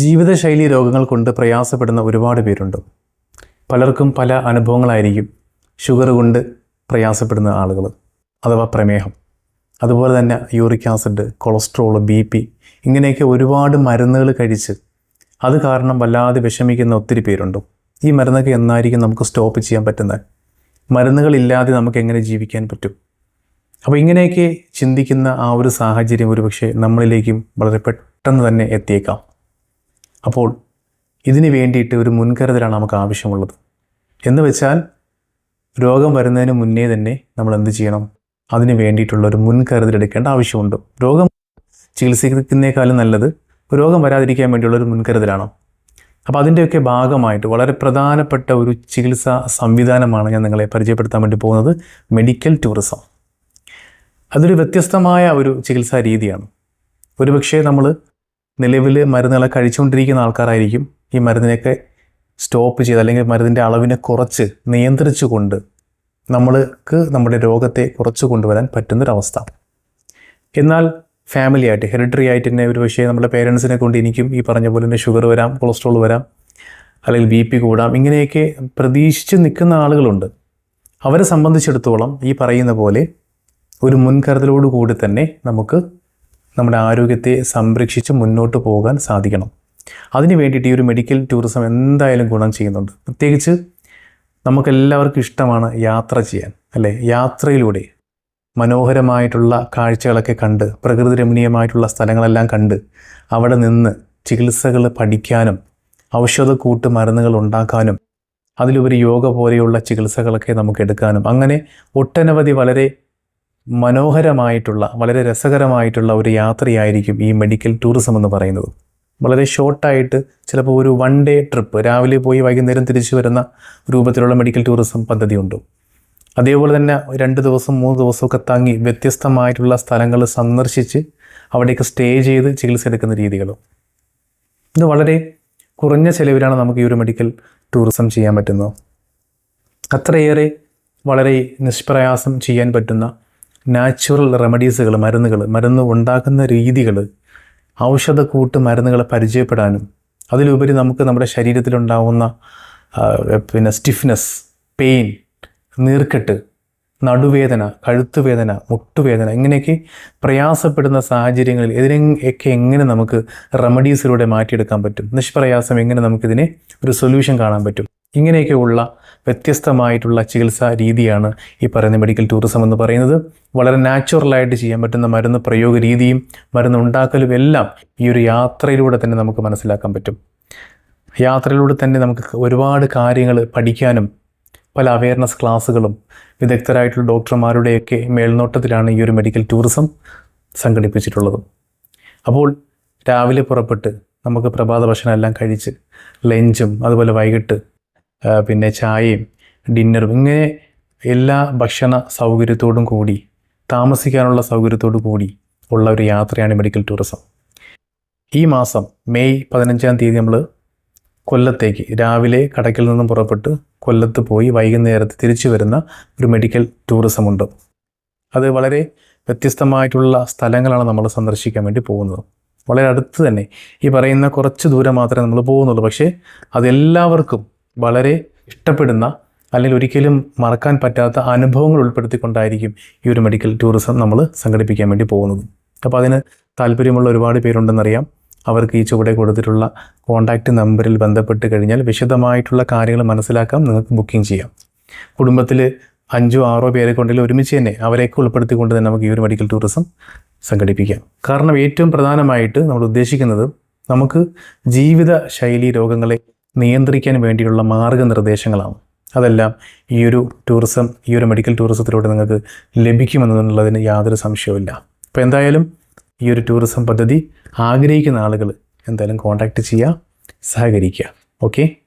ജീവിതശൈലി രോഗങ്ങൾ കൊണ്ട് പ്രയാസപ്പെടുന്ന ഒരുപാട് പേരുണ്ട്. പലർക്കും പല അനുഭവങ്ങളായിരിക്കും ഷുഗർ കൊണ്ട് പ്രയാസപ്പെടുന്ന ആളുകൾ അഥവാ പ്രമേഹം. അതുപോലെ തന്നെ uric acid cholesterol B P ഇങ്ങനെയൊക്കെ ഒരുപാട് മരുന്നുകൾ കഴിച്ച് അത് കാരണം വല്ലാതെ വിഷമിക്കുന്ന ഒത്തിരി പേരുണ്ട്. ഈ മരുന്നൊക്കെ എന്നായിരിക്കും നമുക്ക് സ്റ്റോപ്പ് ചെയ്യാൻ പറ്റുന്നത്? മരുന്നുകളില്ലാതെ നമുക്ക് എങ്ങനെ ജീവിക്കാൻ പറ്റും? അപ്പോൾ ഇങ്ങനെയൊക്കെ ചിന്തിക്കുന്ന ആ ഒരു സാഹചര്യം ഒരുപക്ഷെ നമ്മളിലേക്കും വളരെ പെട്ടെന്ന് തന്നെ എത്തിയേക്കാം. അപ്പോൾ ഇതിന് വേണ്ടിയിട്ട് ഒരു മുൻകരുതലാണ് നമുക്ക് ആവശ്യമുള്ളത്. എന്ന് വെച്ചാൽ രോഗം വരുന്നതിന് മുന്നേ തന്നെ നമ്മൾ എന്ത് ചെയ്യണം? അതിന് വേണ്ടിയിട്ടുള്ള ഒരു മുൻകരുതൽ എടുക്കേണ്ട ആവശ്യമുണ്ട്. രോഗം ചികിത്സിക്കുന്നേക്കാളും നല്ലത് രോഗം വരാതിരിക്കാൻ വേണ്ടിയുള്ള ഒരു മുൻകരുതലാണ്. അപ്പോൾ അതിന്റെയൊക്കെ ഭാഗമായിട്ട് വളരെ പ്രധാനപ്പെട്ട ഒരു ചികിത്സാ സംവിധാനമാണ് ഞാൻ നിങ്ങളെ പരിചയപ്പെടുത്താൻ വേണ്ടി പോകുന്നത്. Medical tourism. അതൊരു വ്യത്യസ്തമായ ഒരു ചികിത്സാ രീതിയാണ്. ഒരുപക്ഷെ നമ്മൾ നിലവിൽ മരുന്നുകളെ കഴിച്ചുകൊണ്ടിരിക്കുന്ന ആൾക്കാരായിരിക്കും ഈ മരുന്നിനെയൊക്കെ സ്റ്റോപ്പ് ചെയ്ത് അല്ലെങ്കിൽ മരുന്നിന്റെ അളവിനെ കുറച്ച് നിയന്ത്രിച്ചുകൊണ്ട് നമ്മൾക്ക് നമ്മുടെ രോഗത്തെ കുറച്ച് കൊണ്ടുവരാൻ പറ്റുന്നൊരവസ്ഥ. എന്നാൽ ഫാമിലി ആയിട്ട് ഹെറിറ്ററി ആയിട്ട് തന്നെ ഒരു പക്ഷേ നമ്മുടെ പേരൻസിനെ കൊണ്ട് എനിക്കും ഈ പറഞ്ഞ പോലെ തന്നെ ഷുഗർ വരാം കൊളസ്ട്രോൾ വരാം അല്ലെങ്കിൽ ബി പി കൂടാം ഇങ്ങനെയൊക്കെ പ്രതീക്ഷിച്ച് നിൽക്കുന്ന ആളുകളുണ്ട്. അവരെ സംബന്ധിച്ചിടത്തോളം ഈ പറയുന്ന പോലെ ഒരു മുൻകരുതലോടുകൂടി തന്നെ നമുക്ക് നമ്മുടെ ആരോഗ്യത്തെ സംരക്ഷിച്ച് മുന്നോട്ട് പോകാൻ സാധിക്കണം. അതിന് വേണ്ടിയിട്ട് ഈ ഒരു മെഡിക്കൽ ടൂറിസം എന്തായാലും ഗുണം ചെയ്യുന്നുണ്ട്. പ്രത്യേകിച്ച് നമുക്കെല്ലാവർക്കും ഇഷ്ടമാണ് യാത്ര ചെയ്യാൻ അല്ലേ? യാത്രയിലൂടെ മനോഹരമായിട്ടുള്ള കാഴ്ചകളൊക്കെ കണ്ട് പ്രകൃതി രമണീയമായിട്ടുള്ള സ്ഥലങ്ങളെല്ലാം കണ്ട് അവിടെ നിന്ന് ചികിത്സകൾ പഠിക്കാനും ഔഷധക്കൂട്ട് മരുന്നുകൾ ഉണ്ടാക്കാനും അതിലുപരി യോഗ പോലെയുള്ള ചികിത്സകളൊക്കെ നമുക്ക് എടുക്കാനും അങ്ങനെ ഒട്ടനവധി വളരെ മനോഹരമായിട്ടുള്ള വളരെ രസകരമായിട്ടുള്ള ഒരു യാത്രയായിരിക്കും ഈ മെഡിക്കൽ ടൂറിസം എന്ന് പറയുന്നത്. വളരെ ഷോർട്ടായിട്ട് ചിലപ്പോൾ ഒരു വൺ ഡേ ട്രിപ്പ് രാവിലെ പോയി വൈകുന്നേരം തിരിച്ചു വരുന്ന രൂപത്തിലുള്ള മെഡിക്കൽ ടൂറിസം പദ്ധതി പദ്ധതിയുണ്ട്. അതേപോലെ തന്നെ രണ്ട് ദിവസം മൂന്ന് ദിവസമൊക്കെ തങ്ങി വ്യത്യസ്തമായിട്ടുള്ള സ്ഥലങ്ങൾ സന്ദർശിച്ച് അവിടേക്ക് സ്റ്റേ ചെയ്ത് ചികിത്സ എടുക്കുന്ന രീതികളും. ഇത് വളരെ കുറഞ്ഞ ചിലവിലാണ് നമുക്ക് ഈ ഒരു മെഡിക്കൽ ടൂറിസം ചെയ്യാൻ പറ്റുന്നത്. അത്രയേറെ വളരെ നിഷ്പ്രയാസം ചെയ്യാൻ പറ്റുന്ന നാച്ചുറൽ റെമഡീസുകൾ മരുന്നുകൾ മരുന്ന് ഉണ്ടാക്കുന്ന രീതികൾ ഔഷധക്കൂട്ട് മരുന്നുകളെ പരിചയപ്പെടാനും അതിലുപരി നമുക്ക് നമ്മുടെ ശരീരത്തിലുണ്ടാവുന്ന പിന്നെ സ്റ്റിഫ്നെസ് പെയിൻ നീർക്കെട്ട് നടുവേദന കഴുത്തുവേദന മുട്ടുവേദന ഇങ്ങനെയൊക്കെ പ്രയാസപ്പെടുന്ന സാഹചര്യങ്ങളിൽ ഇതിനൊക്കെ എങ്ങനെ നമുക്ക് റെമഡീസിലൂടെ മാറ്റിയെടുക്കാൻ പറ്റും? നിഷ്പ്രയാസം എങ്ങനെ നമുക്കിതിനെ ഒരു സൊല്യൂഷൻ കാണാൻ പറ്റും? ഇങ്ങനെയൊക്കെയുള്ള വ്യത്യസ്തമായിട്ടുള്ള ചികിത്സാ രീതിയാണ് ഈ പറയുന്ന മെഡിക്കൽ ടൂറിസം എന്ന് പറയുന്നത്. വളരെ നാച്ചുറലായിട്ട് ചെയ്യാൻ പറ്റുന്ന മരുന്ന് പ്രയോഗ രീതിയും മരുന്ന് ഉണ്ടാക്കലും എല്ലാം ഈ ഒരു യാത്രയിലൂടെ തന്നെ നമുക്ക് മനസ്സിലാക്കാൻ പറ്റും. യാത്രയിലൂടെ തന്നെ നമുക്ക് ഒരുപാട് കാര്യങ്ങൾ പഠിക്കാനും പല അവയർനെസ് ക്ലാസ്സുകളും വിദഗ്ധരായിട്ടുള്ള ഡോക്ടർമാരുടെയൊക്കെ മേൽനോട്ടത്തിലാണ് ഈ ഒരു മെഡിക്കൽ ടൂറിസം സംഘടിപ്പിച്ചിട്ടുള്ളത്. അപ്പോൾ രാവിലെ പുറപ്പെട്ട് നമുക്ക് പ്രഭാത ഭക്ഷണം എല്ലാം കഴിച്ച് ലഞ്ചും അതുപോലെ വൈകിട്ട് പിന്നെ ചായയും ഡിന്നറും ഇങ്ങനെ എല്ലാ ഭക്ഷണ സൗകര്യത്തോടും കൂടി താമസിക്കാനുള്ള സൗകര്യത്തോടു കൂടി ഉള്ള ഒരു യാത്രയാണ് മെഡിക്കൽ ടൂറിസം ഈ മാസം മെയ് പതിനഞ്ചാം തീയതി നമ്മൾ കൊല്ലത്തേക്ക് രാവിലെ കടക്കിൽ നിന്നും പുറപ്പെട്ട് കൊല്ലത്ത് പോയി വൈകുന്നേരത്ത് തിരിച്ചു വരുന്ന ഒരു മെഡിക്കൽ ടൂറിസം ഉണ്ട്. അത് വളരെ വ്യത്യസ്തമായിട്ടുള്ള സ്ഥലങ്ങളാണ് നമ്മൾ സന്ദർശിക്കാൻ വേണ്ടി പോകുന്നത്. വളരെ അടുത്ത് തന്നെ ഈ പറയുന്ന കുറച്ച് ദൂരം മാത്രമേ നമ്മൾ പോകുന്നുള്ളൂ. പക്ഷേ അതെല്ലാവർക്കും വളരെ ഇഷ്ടപ്പെടുന്ന അല്ലെങ്കിൽ ഒരിക്കലും മറക്കാൻ പറ്റാത്ത അനുഭവങ്ങൾ ഉൾപ്പെടുത്തിക്കൊണ്ടായിരിക്കും ഈ ഒരു മെഡിക്കൽ ടൂറിസം നമ്മൾ സംഘടിപ്പിക്കാൻ വേണ്ടി പോകുന്നത്. അപ്പോൾ അതിന് താല്പര്യമുള്ള ഒരുപാട് പേരുണ്ടെന്നറിയാം. അവർക്ക് ഈ ചുവടെ കൊടുത്തിട്ടുള്ള കോൺടാക്റ്റ് നമ്പറിൽ ബന്ധപ്പെട്ട് കഴിഞ്ഞാൽ വിശദമായിട്ടുള്ള കാര്യങ്ങൾ മനസ്സിലാക്കാം നിങ്ങൾക്ക് ബുക്കിംഗ് ചെയ്യാം. കുടുംബത്തിൽ അഞ്ചോ ആറോ പേരെ കൊണ്ടെങ്കിൽ ഒരുമിച്ച് തന്നെ അവരെയൊക്കെ ഉൾപ്പെടുത്തിക്കൊണ്ട് തന്നെ നമുക്ക് ഈ ഒരു മെഡിക്കൽ ടൂറിസം സംഘടിപ്പിക്കാം. കാരണം ഏറ്റവും പ്രധാനമായിട്ട് നമ്മൾ ഉദ്ദേശിക്കുന്നത് നമുക്ക് ജീവിത ശൈലി രോഗങ്ങളെ നിയന്ത്രിക്കാൻ വേണ്ടിയുള്ള മാർഗനിർദ്ദേശങ്ങളാണ്. അതെല്ലാം ഈ ഒരു ടൂറിസം ഈ ഒരു മെഡിക്കൽ ടൂറിസത്തിലൂടെ നിങ്ങൾക്ക് ലഭിക്കുമെന്നുള്ളതിന് യാതൊരു സംശയവുമില്ല. അപ്പോൾ എന്തായാലും ഈ ഒരു ടൂറിസം പദ്ധതി ആഗ്രഹിക്കുന്ന ആളുകൾ എന്തായാലും കോൺടാക്റ്റ് ചെയ്യുക സഹകരിക്കുക. ഓക്കെ